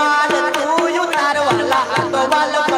આ તો વાલ પણ છે વાણ એને પાલ તું